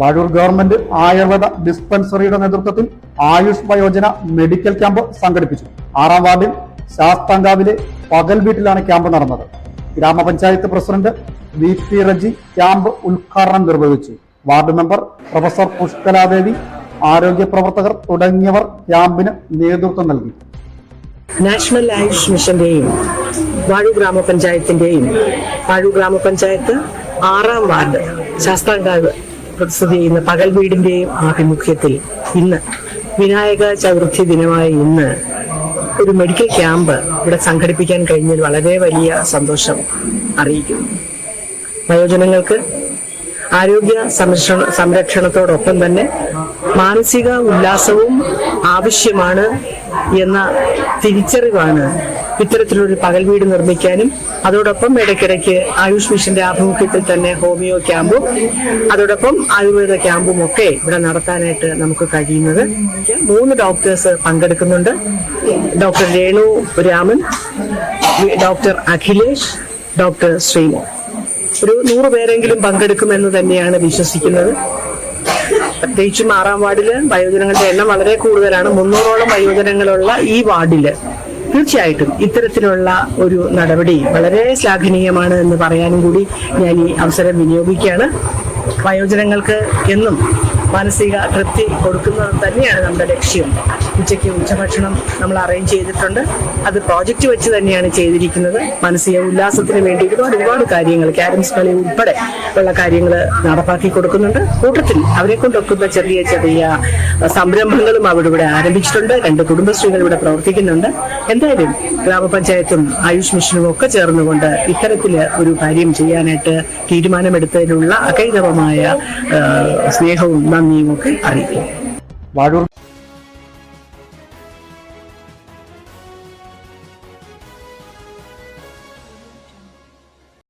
Vazhoor government Ayurveda ഡിസ്പെൻസറിയുടെ നേതൃത്വത്തിൽ ആയുഷ് വയോജന medical camp സംഘടിപ്പിച്ചു. ആറാം വാർഡിൽ ശാസ്താങ്കാവിലെ പകൽ വീട്ടിലാണ് ക്യാമ്പ് നടന്നത്. ഗ്രാമപഞ്ചായത്ത് president V P Reji camp ഉദ്ഘാടനം നിർവഹിച്ചു. വാർഡ് മെമ്പർ പ്രൊഫസർ പുഷ്കലാദേവി ആരോഗ്യ പ്രവർത്തകർ തുടങ്ങിയവർ ക്യാമ്പിന് നേതൃത്വം നൽകി. നാഷണൽ ആയുഷ് മിഷന്റെയും വാഴു ഗ്രാമപഞ്ചായത്തിന്റെയും വാഴു ഗ്രാമപഞ്ചായത്ത് ആറാം വാർഡ് ശാസ്താങ്കാവ് സ്ഥിതി ചെയ്യുന്ന പകൽ വീടിന്റെയും ആഭിമുഖ്യത്തിൽ ഇന്ന് വിനായക ചതുർത്ഥി ദിനമായ ഇന്ന് ഒരു മെഡിക്കൽ ക്യാമ്പ് ഇവിടെ സംഘടിപ്പിക്കാൻ കഴിഞ്ഞതിൽ വളരെ വലിയ സന്തോഷം അറിയിക്കുന്നു. വയോജനങ്ങൾക്ക് ആരോഗ്യ സംരക്ഷണ സംരക്ഷണത്തോടൊപ്പം തന്നെ മാനസിക ഉല്ലാസവും ആവശ്യമാണ് എന്ന തിരിച്ചറിവാണ് ഇത്തരത്തിലൊരു പകൽ വീട് നിർമ്മിക്കാനും അതോടൊപ്പം ഇടയ്ക്കിടയ്ക്ക് ആയുഷ് മിഷന്റെ ആഭിമുഖ്യത്തിൽ തന്നെ ഹോമിയോ ക്യാമ്പും അതോടൊപ്പം ആയുർവേദ ക്യാമ്പും ഒക്കെ ഇവിടെ നടത്താനായിട്ട് നമുക്ക് കഴിയുന്നത്. മൂന്ന് ഡോക്ടേഴ്സ് പങ്കെടുക്കുന്നുണ്ട്. Doctor Renu Raman doctor Akhilesh doctor Sreemo. ഒരു നൂറ് പേരെങ്കിലും പങ്കെടുക്കുമെന്ന് തന്നെയാണ് വിശ്വസിക്കുന്നത്. പ്രത്യേകിച്ചും ആറാം വാർഡിൽ വയോജനങ്ങളുടെ എണ്ണം വളരെ കൂടുതലാണ്. മുന്നൂറോളം വയോജനങ്ങളുള്ള ഈ വാർഡിൽ തീർച്ചയായിട്ടും ഇത്തരത്തിലുള്ള ഒരു നടപടി വളരെ ശ്ലാഘനീയമാണ് എന്ന് പറയാനും കൂടി ഞാൻ ഈ അവസരം വിനിയോഗിക്കുകയാണ്. വയോജനങ്ങൾക്ക് എന്നും മാനസിക തൃപ്തി കൊടുക്കുന്നത് തന്നെയാണ് നമ്മുടെ ലക്ഷ്യം. ഉച്ചയ്ക്ക് ഉച്ചഭക്ഷണം നമ്മൾ അറേഞ്ച് ചെയ്തിട്ടുണ്ട്. അത് പ്രോജക്റ്റ് വെച്ച് തന്നെയാണ് ചെയ്തിരിക്കുന്നത്. മാനസിക ഉല്ലാസത്തിന് വേണ്ടി ഒരുപാട് ഒരുപാട് കാര്യങ്ങൾ ക്യാരംസ് കളി ഉൾപ്പെടെ ഉള്ള കാര്യങ്ങൾ നടപ്പാക്കി കൊടുക്കുന്നുണ്ട്. കൂട്ടത്തിൽ അവരെ കൊണ്ടൊക്കുന്ന ചെറിയ ചെറിയ സംരംഭങ്ങളും അവിടെ ഇവിടെ ആരംഭിച്ചിട്ടുണ്ട്. രണ്ട് കുടുംബശ്രീകൾ ഇവിടെ പ്രവർത്തിക്കുന്നുണ്ട്. എന്തായാലും ഗ്രാമപഞ്ചായത്തും ആയുഷ് മിഷനും ഒക്കെ ചേർന്നുകൊണ്ട് ഇത്തരത്തിൽ ഒരു കാര്യം ചെയ്യാനായിട്ട് തീരുമാനമെടുത്തതിനുള്ള അകൈതവമായ സ്നേഹവും നന്ദിയും ഒക്കെ അറിയിക്കും വാഴൂർ